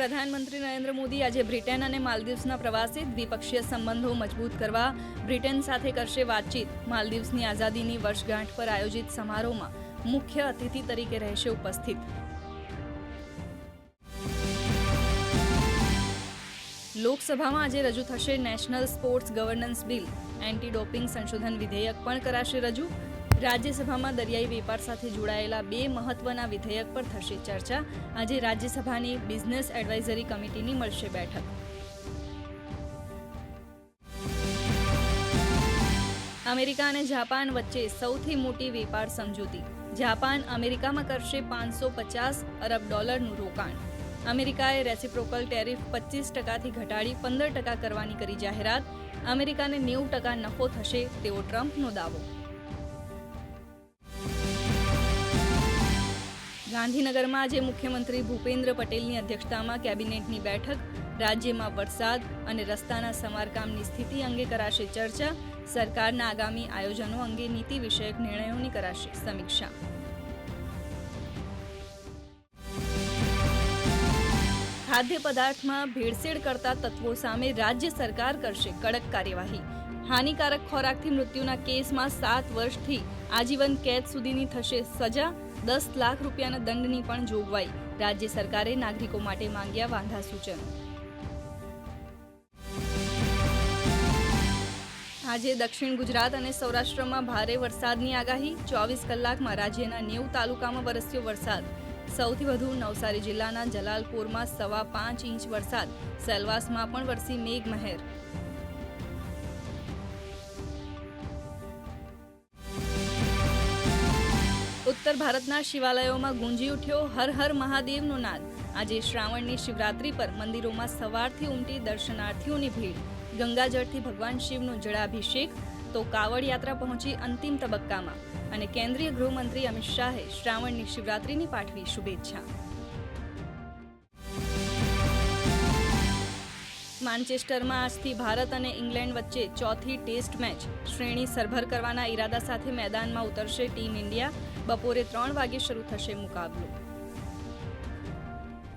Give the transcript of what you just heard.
પ્રધાનમંત્રી નરેન્દ્ર મોદી આજે બ્રિટન અને માલદીવ્સના પ્રવાસે દ્વિપક્ષીય સંબંધો મજબૂત કરવા બ્રિટન સાથે કરશે વાતચીત. માલદીવ્સની આઝાદીની વર્ષગાંઠ પર આયોજિત સમારોહમાં મુખ્ય અતિથિ તરીકે રહેશે ઉપસ્થિત. લોકસભામાં આજે રજૂ થશે national sports governance bill. Anti doping સંશોધન વિધેયક પણ કરાશે રજૂ. રાજ્યસભામાં દરિયાઈ વેપાર સાથે જોડાયેલા બે મહત્વના વિધેયક પર થશે ચર્ચા. આજે રાજ્યસભાની બિઝનેસ એડવાઇઝરી કમિટીની મળશે બેઠક. અમેરિકા અને જાપાન વચ્ચે સૌથી મોટી વેપાર સમજૂતી. જાપાન અમેરિકામાં કરશે પાંચસો પચાસ અરબ ડોલરનું રોકાણ. અમેરિકાએ રેસિપ્રોકલ ટેરિફ પચીસ ટકાથી ઘટાડી પંદર ટકા કરવાની કરી જાહેરાત. અમેરિકાને નેવું ટકા નફો થશે તેવો ટ્રમ્પનો દાવો. ગાંધીનગરમાં આજે મુખ્યમંત્રી ભૂપેન્દ્ર પટેલની અધ્યક્ષતામાં કેબિનેટની બેઠક, રાજ્યમાં વરસાદ અને રસ્તાના સમારકામની સ્થિતિ અંગે કરાશે ચર્ચા, સરકારના આગામી આયોજનો અંગે નીતિ વિષયક નિર્ણયોની કરાશે સમીક્ષા. ખાદ્ય પદાર્થમાં ભેળસેળ કરતા તત્વો સામે રાજ્ય સરકાર કરશે કડક કાર્યવાહી. હાનિકારક ખોરાકથી મૃત્યુના કેસમાં સાત વર્ષથી આજીવન કેદ સુધીની થશે સજા. દસ લાખ રૂપિયાના દંડની પણ જોગવાઈ. રાજ્ય સરકારે નાગરિકો માટે માંગ્યા વાંધા સૂચનો. આજે દક્ષિણ ગુજરાત અને સૌરાષ્ટ્રમાં ભારે વરસાદની આગાહી. ચોવીસ કલાકમાં રાજ્યના નેવ તાલુકામાં વરસ્યો વરસાદ. સૌથી વધુ નવસારી જિલ્લાના જલાલપોરમાં સવા પાંચ ઇંચ વરસાદ. સેલવાસમાં પણ વરસી મેઘમહેર. ઉત્તર ભારતના શિવાલયોમાં ગુંજી ઉઠ્યો હર હર મહાદેવનો નાદ. આજે શ્રાવણની શિવરાત્રી પર મંદિરોમાં સવારથી ઉમટી દર્શનાર્થીઓની ભીડ. ગંગાજળથી ભગવાન શિવનો જળાભિષેક, તો કાવડ યાત્રા પહોંચી અંતિમ તબક્કામાં. અને કેન્દ્રીય ગૃહમંત્રી અમિત શાહે શ્રાવણની શિવરાત્રીની પાઠવી શુભેચ્છા. માન્ચેસ્ટરમાં આજથી ભારત અને ઇંગ્લેન્ડ વચ્ચે ચોથી ટેસ્ટ મેચ. શ્રેણી સરભર કરવાના ઈરાદા સાથે મેદાનમાં ઉતરશે ટીમ ઇન્ડિયા. બપોરે ત્રણ વાગે શરૂ થશે મુકાબલો.